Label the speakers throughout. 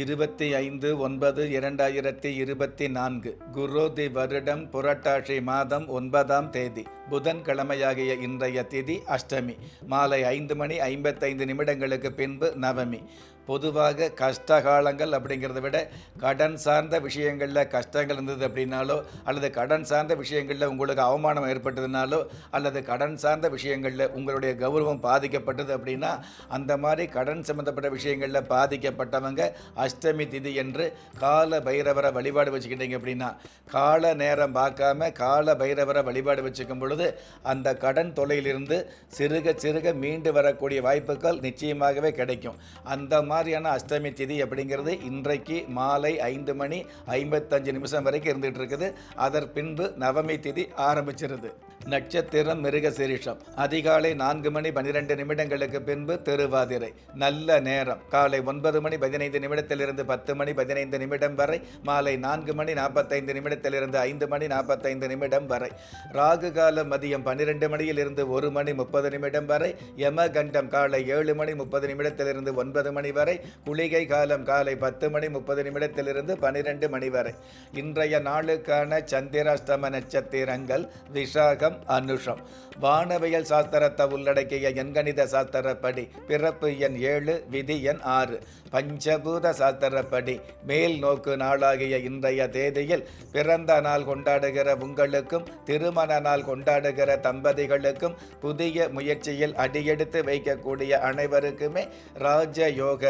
Speaker 1: இருபத்தி ஐந்து ஒன்பது இரண்டாயிரத்தி இருபத்தி நான்கு குரோதி வருடம் புரட்டாசி மாதம் ஒன்பதாம் தேதி புதன்கிழமையாகிய இன்றைய திதி அஷ்டமி மாலை ஐந்து மணி ஐம்பத்தைந்து நிமிடங்களுக்கு பின்பு நவமி. பொதுவாக கஷ்டகாலங்கள் அப்படிங்கிறத விட கடன் சார்ந்த விஷயங்களில் கஷ்டங்கள் இருந்தது அப்படின்னாலோ அல்லது கடன் சார்ந்த விஷயங்களில் உங்களுக்கு அவமானம் ஏற்பட்டதுனாலோ அல்லது கடன் சார்ந்த விஷயங்களில் உங்களுடைய கௌரவம் பாதிக்கப்பட்டது அப்படின்னா அந்த மாதிரி கடன் சம்மந்தப்பட்ட விஷயங்களில் பாதிக்கப்பட்டவங்க அஷ்டமி திதி என்று கால பைரவரை வழிபாடு வச்சுக்கிட்டீங்க அப்படின்னா கால நேரம் பார்க்காம கால பைரவரை வழிபாடு வச்சுக்கும் பொழுது அந்த கடன் தொலையிலிருந்து சிறுக சிறுக மீண்டு வரக்கூடிய வாய்ப்புகள் நிச்சயமாகவே கிடைக்கும். அந்த மாதிரியான அஷ்டமி திதி அப்படிங்கிறது இன்றைக்கு மாலை ஐந்து மணி ஐம்பத்தஞ்சு நிமிஷம் வரைக்கும் இருந்துகிட்டு இருக்குது. அதன் பின்பு நவமி திதி ஆரம்பிச்சிருது. நட்சத்திரம் மிருக சிரிஷம். அதிகாலை நான்கு மணி பன்னிரெண்டு நிமிடங்களுக்கு பின்பு திருவாதிரை. நல்ல நேரம். காலை ஒன்பது மணி பதினைந்து நிமிடத்திலிருந்து பத்து மணி பதினைந்து நிமிடம் வரை. மாலை நான்கு மணி நாற்பத்தைந்து நிமிடத்திலிருந்து ஐந்து மணி நாற்பத்தைந்து நிமிடம் வரை. ராகு காலம் மதியம் பன்னிரெண்டு மணியிலிருந்து ஒரு மணி முப்பது நிமிடம் வரை. யமகண்டம் காலை ஏழு மணி முப்பது நிமிடத்திலிருந்து ஒன்பது மணி வரை. வரை குளிகை காலம் காலை பத்து மணி முப்பது நிமிடத்திலிருந்து பனிரெண்டு மணி வரை. இன்றைய நாளுக்கான சந்திராஷ்டம நட்சத்திரங்கள் விஷாகம் அனுஷம். வானவியல் சாஸ்திரத்தை உள்ளடக்கிய எண்கணித சாஸ்திரப்படி பிறப்பு எண் ஏழு விதி எண் ஆறு. பஞ்சபூத சாஸ்திரப்படி மேல் நோக்கு நாளாகிய இன்றைய தேதியில் பிறந்த நாள் கொண்டாடுகிற உங்களுக்கும் திருமண நாள் கொண்டாடுகிற தம்பதிகளுக்கும் புதிய முயற்சியில் அடியெடுத்து வைக்கக்கூடிய அனைவருக்குமே ராஜயோக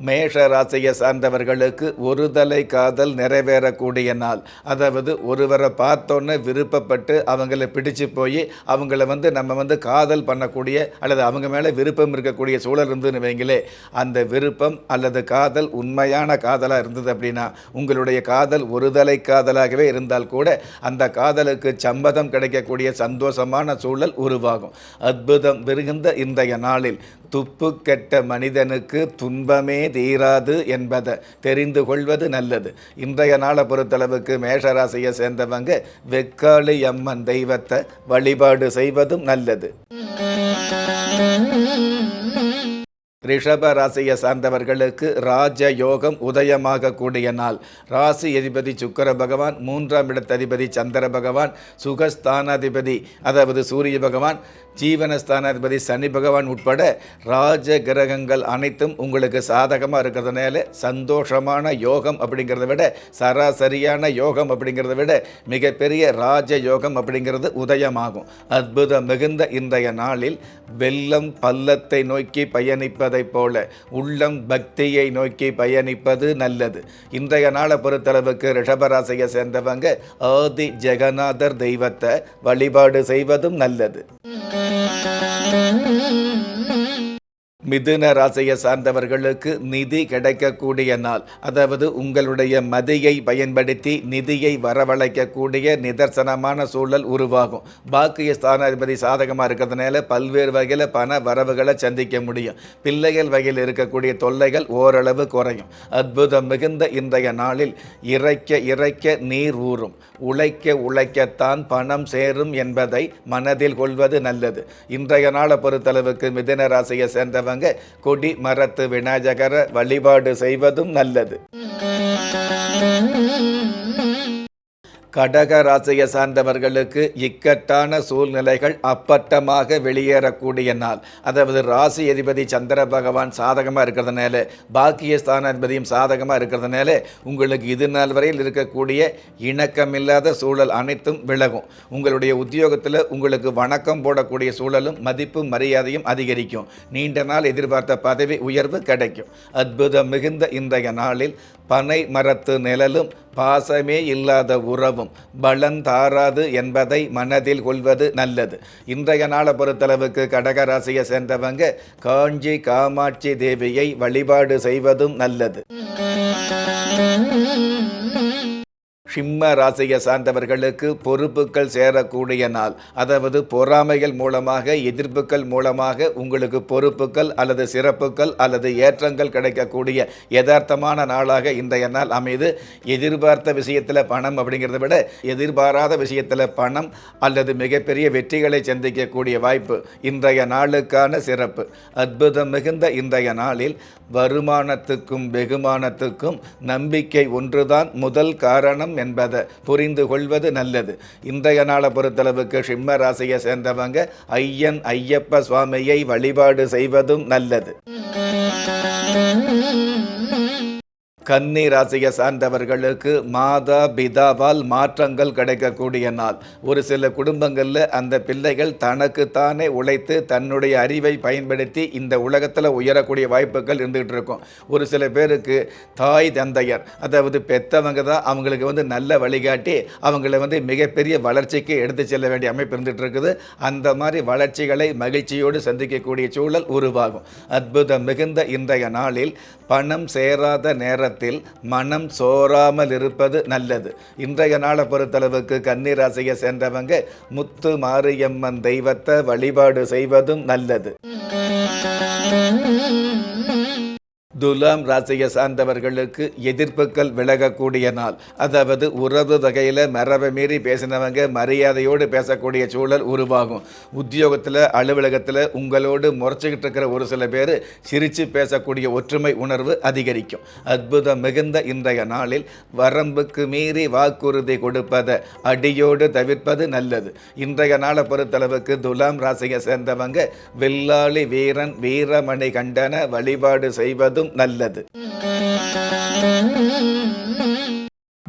Speaker 1: மேஷ ராசியை சார்ந்தவர்களுக்கு ஒரு தலை காதல் நிறைவேறக்கூடிய நாள். அதாவது ஒருவரை பார்த்தோன்னே விருப்பப்பட்டு அவங்கள பிடிச்சு போய் அவங்கள வந்து நம்ம வந்து காதல் பண்ணக்கூடிய அல்லது அவங்க மேலே விருப்பம் இருக்கக்கூடிய சூழல் இருந்ததுன்னு வைங்களே அந்த விருப்பம் அல்லது காதல் உண்மையான காதலாக இருந்தது அப்படின்னா உங்களுடைய காதல் ஒரு தலை காதலாகவே இருந்தால் கூட அந்த காதலுக்கு சம்பதம் கிடைக்கக்கூடிய சந்தோஷமான சூழல் உருவாகும். அற்புதம் விருகுந்த இன்றைய நாளில் துப்பு கெட்ட மனிதனுக்கு துன்பமே தீராது என்பதை தெரிந்து கொள்வது நல்லது. இன்றைய நாளை பொறுத்தளவுக்கு மேஷராசியை சேர்ந்தவங்க வெக்காளி அம்மன் தெய்வத்தை வழிபாடு செய்வதும் நல்லது. ரிஷப ராசியை சார்ந்தவர்களுக்கு ராஜ யோகம் உதயமாக கூடிய நாள். ராசி அதிபதி சுக்கர பகவான் மூன்றாம் இடத்ததிபதி சந்திர பகவான் சுகஸ்தானாதிபதி அதாவது சூரிய பகவான் ஜீவனஸ்தானாதிபதி சனி பகவான் உட்பட ராஜ கிரகங்கள் அனைத்தும் உங்களுக்கு சாதகமாக இருக்கிறதுனால சந்தோஷமான யோகம் அப்படிங்கிறத விட சராசரியான யோகம் அப்படிங்கிறத விட மிகப்பெரிய ராஜ யோகம் அப்படிங்கிறது உதயமாகும். அற்புதம் மிகுந்த இன்றைய நாளில் வெள்ளம் பள்ளத்தை நோக்கி பயணிப்பதைப் போல உள்ளம் பக்தியை நோக்கி பயணிப்பது நல்லது. இன்றைய நாளை பொறுத்தளவுக்கு ரிஷபராசியை சேர்ந்தவங்க ஆதி ஜெகநாதர் தெய்வத்தை வழிபாடு செய்வதும் நல்லது. Mm-hmm. மிதுன ராசியை சார்ந்தவர்களுக்கு நிதி கிடைக்கக்கூடிய நாள். அதாவது உங்களுடைய மதியை பயன்படுத்தி நிதியை வரவழைக்கக்கூடிய நிதர்சனமான சூழல் உருவாகும். பாக்கிய ஸ்தானாதிபதி சாதகமாக இருக்கிறதுனால பல்வேறு வகையில் பண வரவுகளை சந்திக்க முடியும். பிள்ளைகள் வகையில் இருக்கக்கூடிய தொல்லைகள் ஓரளவு குறையும். அற்புதம் மிகுந்த இன்றைய நாளில் இறைக்க இறைக்க நீர் ஊறும். உழைக்க உழைக்கத்தான் பணம் சேரும் என்பதை மனதில் கொள்வது நல்லது. இன்றைய நாளை பொறுத்தளவுக்கு மிதுன ராசியை சேர்ந்தவங்க கொடி மரத்து விநாயகரை வழிபாடு செய்வதும் நல்லது. கடக ராசியை சார்ந்தவர்களுக்கு இக்கட்டான சூழ்நிலைகள் அப்பட்டமாக வெளியேறக்கூடிய நாள். அதாவது ராசி அதிபதி சந்திர பகவான் சாதகமாக இருக்கிறதுனால பாக்கிய ஸ்தானாதிபதியும் சாதகமாக இருக்கிறதுனால உங்களுக்கு இது நாள் வரையில் இருக்கக்கூடிய இணக்கமில்லாத சூழல் அனைத்தும் விலகும். உங்களுடைய உத்தியோகத்தில் உங்களுக்கு வணக்கம் போடக்கூடிய சூழலும் மதிப்பு மரியாதையும் அதிகரிக்கும். நீண்ட நாள் எதிர்பார்த்த பதவி உயர்வு கிடைக்கும். அற்புதம் மிகுந்த இன்றைய நாளில் பனை மரத்து நிழலும் பாசமே இல்லாத உறவும் பலன் தாராது என்பதை மனதில் கொள்வது நல்லது. இன்றைய நாளை பொறுத்தளவுக்கு கடகராசியை சேர்ந்தவங்க காஞ்சி காமாட்சி தேவியை வழிபாடு செய்வதும் நல்லது. சிம்ம ராசியை சார்ந்தவர்களுக்கு பொறுப்புகள் சேரக்கூடிய நாள். அதாவது பொறாமைகள் மூலமாக எதிர்ப்புகள் மூலமாக உங்களுக்கு பொறுப்புகள் அல்லது சிறப்புகள் அல்லது ஏற்றங்கள் கிடைக்கக்கூடிய யதார்த்தமான நாளாக இன்றைய நாள் அமைது. எதிர்பார்த்த விஷயத்தில் பணம் அப்படிங்கிறத விட எதிர்பாராத விஷயத்தில் பணம் அல்லது மிகப்பெரிய வெற்றிகளை சந்திக்கக்கூடிய வாய்ப்பு இன்றைய நாளுக்கான சிறப்பு. அற்புதம் மிகுந்த இன்றைய நாளில் வருமானத்துக்கும் வெகுமானத்துக்கும் நம்பிக்கை ஒன்றுதான் முதல் காரணம் என்பதை புரிந்து கொள்வது நல்லது. இன்றைய நாளை பொறுத்தளவுக்கு சிம்ம ராசியை சேர்ந்தவங்க ஐயன் ஐயப்ப சுவாமியை வழிபாடு செய்வதும் நல்லது. கன்னி ராசியை சார்ந்தவர்களுக்கு மாதா பிதாவால் மாற்றங்கள் கிடைக்கக்கூடிய நாள். ஒரு சில குடும்பங்களில் அந்த பிள்ளைகள் தனக்கு தானே உழைத்து தன்னுடைய அறிவை பயன்படுத்தி இந்த உலகத்தில் உயரக்கூடிய வாய்ப்புகள் இருந்துகிட்டு இருக்கும். ஒரு சில பேருக்கு தாய் தந்தையர் அதாவது பெத்தவங்க தான் அவங்களுக்கு வந்து நல்ல வழிகாட்டி அவங்கள வந்து மிகப்பெரிய வளர்ச்சிக்கு எடுத்து செல்ல வேண்டிய அமைப்பு இருந்துகிட்டு இருக்குது. அந்த மாதிரி வளர்ச்சிகளை மகிழ்ச்சியோடு சந்திக்கக்கூடிய சூழல் உருவாகும். அற்புதம் மிகுந்த இன்றைய நாளில் பணம் சேராத நேரத்தில் மனம் சோராமல் இருப்பது நல்லது. இன்றைய நாளை பொறுத்தளவுக்கு கன்னிராசியை சேர்ந்தவங்க முத்து மாரியம்மன் தெய்வத்தை வழிபாடு செய்வதும் நல்லது. துலாம் ராசியை சார்ந்தவர்களுக்கு எதிர்ப்புகள் விலகக்கூடிய நாள். அதாவது உறவு வகையில் மரபை மீறி பேசினவங்க மரியாதையோடு பேசக்கூடிய சூழல் உருவாகும். உத்தியோகத்தில் அலுவலகத்தில் உங்களோடு முறைச்சிக்கிட்டு இருக்கிற ஒரு சில பேர் சிரித்து பேசக்கூடிய ஒற்றுமை உணர்வு அதிகரிக்கும். அற்புதம் மிகுந்த இன்றைய நாளில் வரம்புக்கு மீறி வாக்குறுதி கொடுப்பதை அடியோடு தவிர்ப்பது நல்லது. இன்றைய நாளை பொறுத்தளவுக்கு துலாம் ராசியை சேர்ந்தவங்க வில்லாளி வீரன் வீரமணி கண்டன வழிபாடு செய்வதும் நல்லது.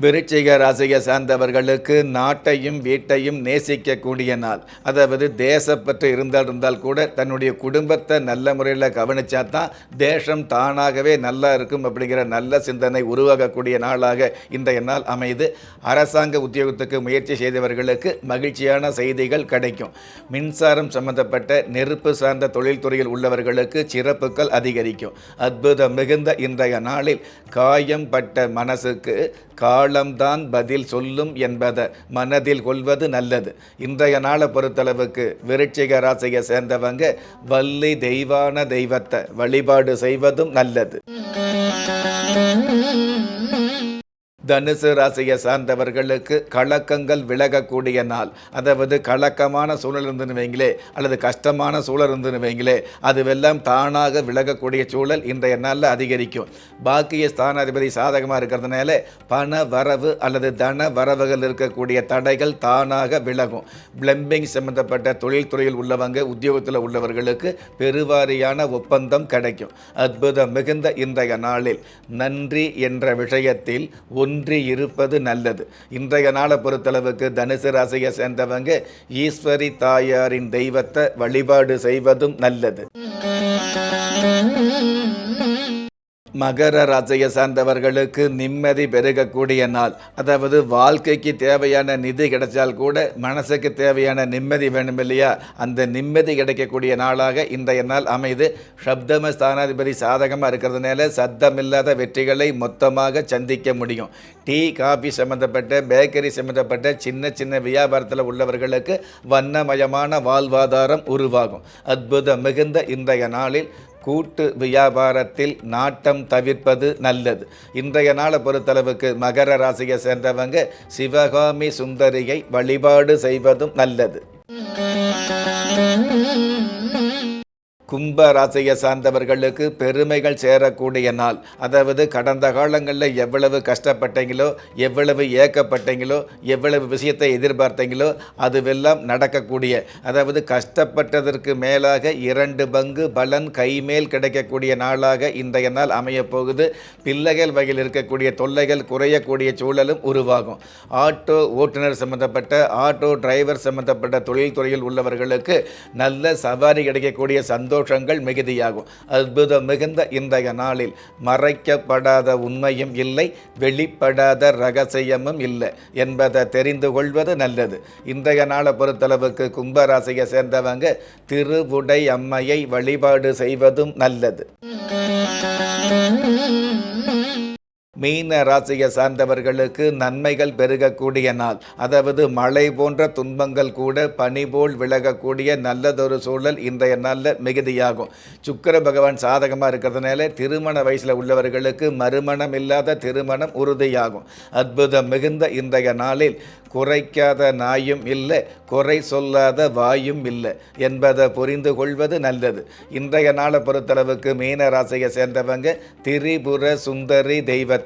Speaker 1: விருச்சிக ராசியை சார்ந்தவர்களுக்கு நாட்டையும் வீட்டையும் நேசிக்கக்கூடிய நாள். அதாவது தேசப்பற்று இருந்தால் இருந்தால் கூட தன்னுடைய குடும்பத்தை நல்ல முறையில் கவனிச்சா தான் தேசம் தானாகவே நல்லா இருக்கும் அப்படிங்கிற நல்ல சிந்தனை உருவாகக்கூடிய நாளாக இன்றைய நாள் அமைது அரசாங்க உத்தியோகத்துக்கு முயற்சி செய்தவர்களுக்கு மகிழ்ச்சியான செய்திகள் கிடைக்கும். மின்சாரம் சம்பந்தப்பட்ட நெருப்பு சார்ந்த தொழில்துறையில் உள்ளவர்களுக்கு சிறப்புகள் அதிகரிக்கும். அற்புதம் மிகுந்த இன்றைய நாளில் காயம் பட்ட மனசுக்கு காலம்தான் பதில் சொல்லும் என்பதை மனதில் கொள்வது நல்லது. இன்றைய நாளை பொறுத்தளவுக்கு விருட்சிக ராசியை சேர்ந்தவங்க வள்ளி தெய்வான தெய்வத்தை வழிபாடு செய்வதும் நல்லது. தனுசு ராசியை சார்ந்தவர்களுக்கு கலக்கங்கள் விலகக்கூடிய நாள். அதாவது கலக்கமான சூழல் இருந்துன்னு வைங்களே அல்லது கஷ்டமான சூழல் இருந்துன்னு வைங்களே அதுவெல்லாம் தானாக விலகக்கூடிய சூழல் இன்றைய நாளில் அதிகரிக்கும். பாக்கிய ஸ்தானாதிபதி சாதகமாக இருக்கிறதுனால பண வரவு அல்லது தன வரவுகள் இருக்கக்கூடிய தடைகள் தானாக விலகும். பிளம்பிங் சம்பந்தப்பட்ட தொழில்துறையில் உள்ளவங்க உத்தியோகத்தில் உள்ளவர்களுக்கு பெருவாரியான ஒப்பந்தம் கிடைக்கும். அற்புதம் மிகுந்த இன்றைய நாளில். நன்றி என்ற விஷயத்தில் ஒன்று இருப்பது நல்லது. இன்றைய நாளை பொறுத்தளவுக்கு தனுசு ராசியை சேர்ந்தவங்க ஈஸ்வரி தாயாரின் தெய்வத்தை வழிபாடு செய்வதும் நல்லது. மகர ராசியை சார்ந்தவர்களுக்கு நிம்மதி பெருகக்கூடிய நாள். அதாவது வாழ்க்கைக்கு தேவையான நிதி கிடைச்சால் கூட மனசுக்கு தேவையான நிம்மதி வேணும் இல்லையா? அந்த நிம்மதி கிடைக்கக்கூடிய நாளாக இன்றைய நாள் அமைது. சப்தம ஸ்தானாதிபதி சாதகமாக இருக்கிறதுனால சத்தமில்லாத வெற்றிகளை மொத்தமாக சந்திக்க முடியும். டீ காஃபி சம்மந்தப்பட்ட பேக்கரி சம்மந்தப்பட்ட சின்ன சின்ன வியாபாரத்தில் உள்ளவர்களுக்கு வண்ணமயமான வாழ்வாதாரம் உருவாகும். அற்புதம் மிகுந்த இன்றைய நாளில் கூட்டு வியாபாரத்தில் நாட்டம் தவிர்ப்பது நல்லது. இன்றைய நாளை பொறுத்தளவுக்கு மகர ராசியை சேர்ந்தவங்க சிவகாமி சுந்தரியை வழிபாடு செய்வதும் நல்லது. கும்ப ராசியை சார்ந்தவர்களுக்கு பெருமைகள் சேரக்கூடிய நாள். அதாவது கடந்த காலங்களில் எவ்வளவு கஷ்டப்பட்டீங்களோ எவ்வளவு ஏக்கப்பட்டீங்களோ எவ்வளவு விஷயத்தை எதிர்பார்த்தீங்களோ அதுவெல்லாம் நடக்கக்கூடிய அதாவது கஷ்டப்பட்டதற்கு மேலாக இரண்டு பங்கு பலன் கைமேல் கிடைக்கக்கூடிய நாளாக இன்றைய நாள் அமையப்போகுது பிள்ளைகள் வகையில் இருக்கக்கூடிய தொல்லைகள் குறையக்கூடிய சூழலும் உருவாகும். ஆட்டோ ஓட்டுநர் சம்பந்தப்பட்ட ஆட்டோ டிரைவர் சம்பந்தப்பட்ட தொழில்துறையில் உள்ளவர்களுக்கு நல்ல சவாரி கிடைக்கக்கூடிய சந்தோஷம் சந்தோஷங்கள் மிகுதியாகும். அற்புதம் மிகுந்த இன்றைய நாளில் மறைக்கப்படாத உண்மையும் இல்லை வெளிப்படாத ரகசியமும் இல்லை என்பதை தெரிந்து கொள்வது நல்லது. இன்றைய நாளை பொறுத்தளவுக்கு கும்பராசியை சேர்ந்தவங்க திருவுடை அம்மையை வழிபாடு செய்வதும் நல்லது. மீன ராசியை சார்ந்தவர்களுக்கு நன்மைகள் பெருகக்கூடிய நாள். அதாவது மழை போன்ற துன்பங்கள் கூட பனி போல் விலகக்கூடிய நல்லதொரு சூழல் இன்றைய நாளில் மிகுதியாகும். சுக்கர பகவான் சாதகமாக இருக்கிறதுனால திருமண வயசில் உள்ளவர்களுக்கு மறுமணம் இல்லாத திருமணம் உறுதியாகும். அற்புதம் மிகுந்த இன்றைய நாளில் குறைக்காத நாயும் இல்லை குறை சொல்லாத வாயும் இல்லை என்பதை புரிந்து கொள்வது நல்லது. இன்றைய நாளை பொறுத்தளவுக்கு மீன ராசியை சேர்ந்தவங்க திரிபுர சுந்தரி தெய்வத்தை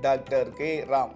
Speaker 1: டாக்டர் கே ராம்